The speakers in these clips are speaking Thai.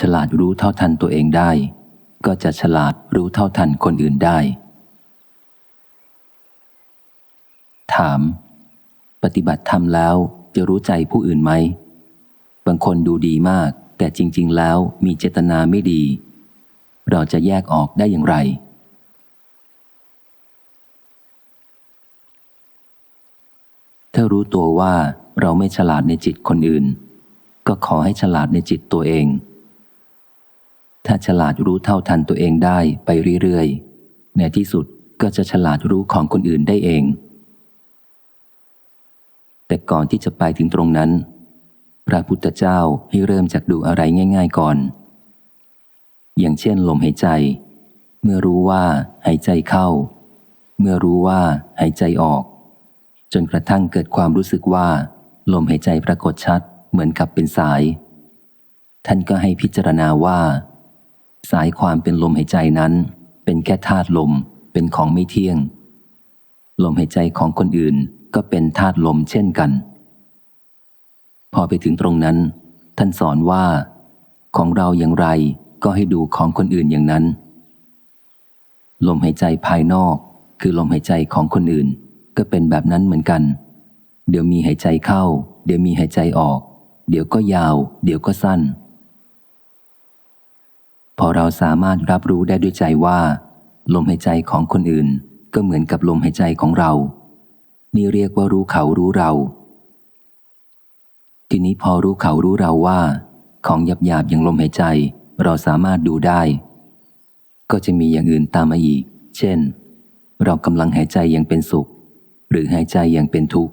ฉลาดรู้เท่าทันตัวเองได้ ก็จะฉลาดรู้เท่าทันคนอื่นได้ ถาม ปฏิบัติธรรมแล้วจะรู้ใจผู้อื่นไหม บางคนดูดีมาก แต่จริง ๆ แล้วมีเจตนาไม่ดี เราจะแยกออกได้อย่างไร ถ้ารู้ตัวว่าเราไม่ฉลาดในจิตคนอื่น ก็ขอให้ฉลาดในจิตตัวเอง ถ้าฉลาดรู้เท่าทันตัวเองได้ไปเรื่อยๆ ในที่สุดก็จะฉลาดรู้ของคนอื่นได้เอง แต่ก่อนที่จะไปถึงตรงนั้น พระพุทธเจ้าให้เริ่มจากดูอะไรง่าย ๆก่อน อย่างเช่นลมหายใจ เมื่อรู้ว่าหายใจเข้า เมื่อรู้ว่าหายใจออก จนกระทั่งเกิดความรู้สึกว่า ลมหายใจปรากฏชัดเหมือนกับเป็นสาย ท่านก็ให้พิจารณาว่า สายความเป็นลมหายใจนั้น เป็นแค่ธาตุลมเป็นของไม่เที่ยง ลมหายใจของคนอื่นก็เป็นธาตุลมเช่นกัน พอไปถึงตรงนั้น ท่านสอนว่า ของเราอย่างไรก็ให้ดูของคนอื่นอย่างนั้น ลมหายใจภายนอก คือลมหายใจของคนอื่น ก็เป็นแบบนั้นเหมือนกัน เดี๋ยวมีหายใจเข้า เดี๋ยวมีหายใจออก เดี๋ยวก็ยาว เดี๋ยวก็สั้น พอเราสามารถรับรู้ได้ด้วยใจว่า ลมหายใจของคนอื่น ก็เหมือนกับลมหายใจของเรา นี่เรียกว่ารู้เขารู้เรา ทีนี้พอรู้เขารู้เราว่า ของหยาบหยาบอย่างลมหายใจ เราสามารถดูได้ ก็จะมีอย่างอื่นตามมาอีก เช่น เรากำลังหายใจอย่างเป็นสุข หรือหายใจอย่างเป็นทุกข์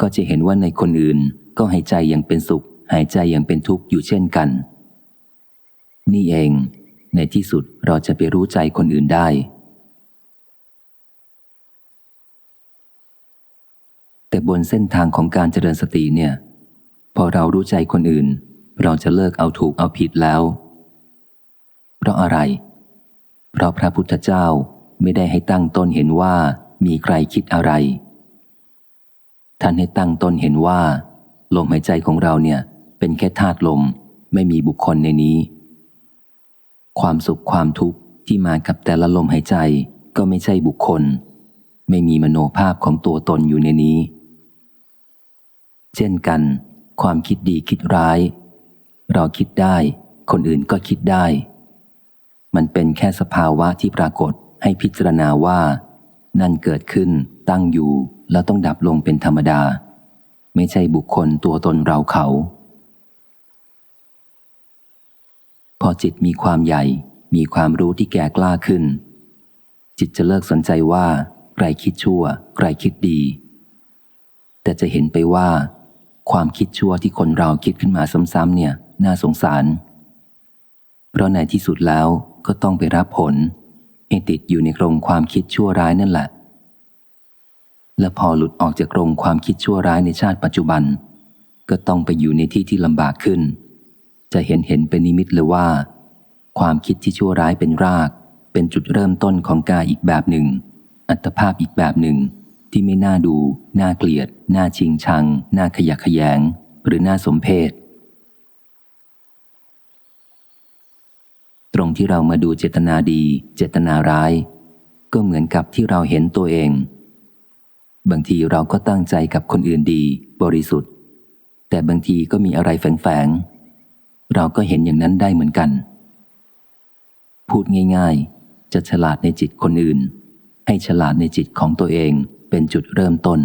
ก็จะเห็นว่าในคนอื่นก็หายใจอย่างเป็นสุข หายใจอย่างเป็นทุกข์อยู่เช่นกัน นี่เอง ในที่สุดเราจะไปรู้ใจคนอื่นได้ แต่บนเส้นทางของการเจริญสติเนี่ย พอเรารู้ใจคนอื่น เราจะเลิกเอาถูกเอาผิดแล้ว เพราะอะไร เพราะพระพุทธเจ้าไม่ได้ให้ตั้งต้นเห็นว่ามีใครคิดอะไร ท่านให้ตั้งต้นเห็นว่า ลมหายใจของเราเนี่ย เป็นแค่ธาตุลมไม่มีบุคคลในนี้ ความสุขความทุกข์ที่มากับแต่ละลมหายใจก็ไม่ใช่บุคคล ไม่มีมโนภาพของตัวตนอยู่ในนี้ เช่นกัน ความคิดดีคิดร้าย เราคิดได้ คนอื่นก็คิดได้ มันเป็นแค่สภาวะที่ปรากฏให้พิจารณาว่า นั่นเกิดขึ้นตั้งอยู่แล้วต้องดับลงเป็นธรรมดา ไม่ใช่บุคคลตัวตนเราเขา พอจิตมีความใหญ่ มีความรู้ที่แก่กล้าขึ้น จิตจะเลิกสนใจว่า ใครคิดชั่ว ใครคิดดี แต่จะเห็นไปว่า ความคิดชั่วที่คนเราคิดขึ้นมาซ้ำๆเนี่ย น่าสงสาร เพราะในที่สุดแล้วก็ต้องไปรับผลให้ติดอยู่ในกรงความคิดชั่วร้ายนั่นแหละ และพอหลุดออกจากกรงความคิดชั่วร้ายในชาติปัจจุบัน ก็ต้องไปอยู่ในที่ที่ลำบากขึ้น จะเห็นเห็นเป็นนิมิตเลยว่า ความคิดที่ชั่วร้ายเป็นราก เป็นจุดเริ่มต้นของกายอีกแบบหนึ่ง อัตภาพอีกแบบหนึ่ง ที่ไม่น่าดู น่าเกลียด น่าชิงชัง น่าขยะขยง หรือน่าสมเพชตรงที่เรามาดูเจตนาดี เจตนาร้าย ก็เหมือนกับที่เราเห็นตัวเอง บางทีเราก็ตั้งใจกับคนอื่นดี บริสุทธิ์ แต่บางทีก็มีอะไรแฝงๆ เราก็เห็นอย่างนั้นได้เหมือนกัน พูดง่าย ๆ จะฉลาดในจิตคนอื่น ให้ฉลาดในจิตของตัวเองเป็นจุดเริ่มต้น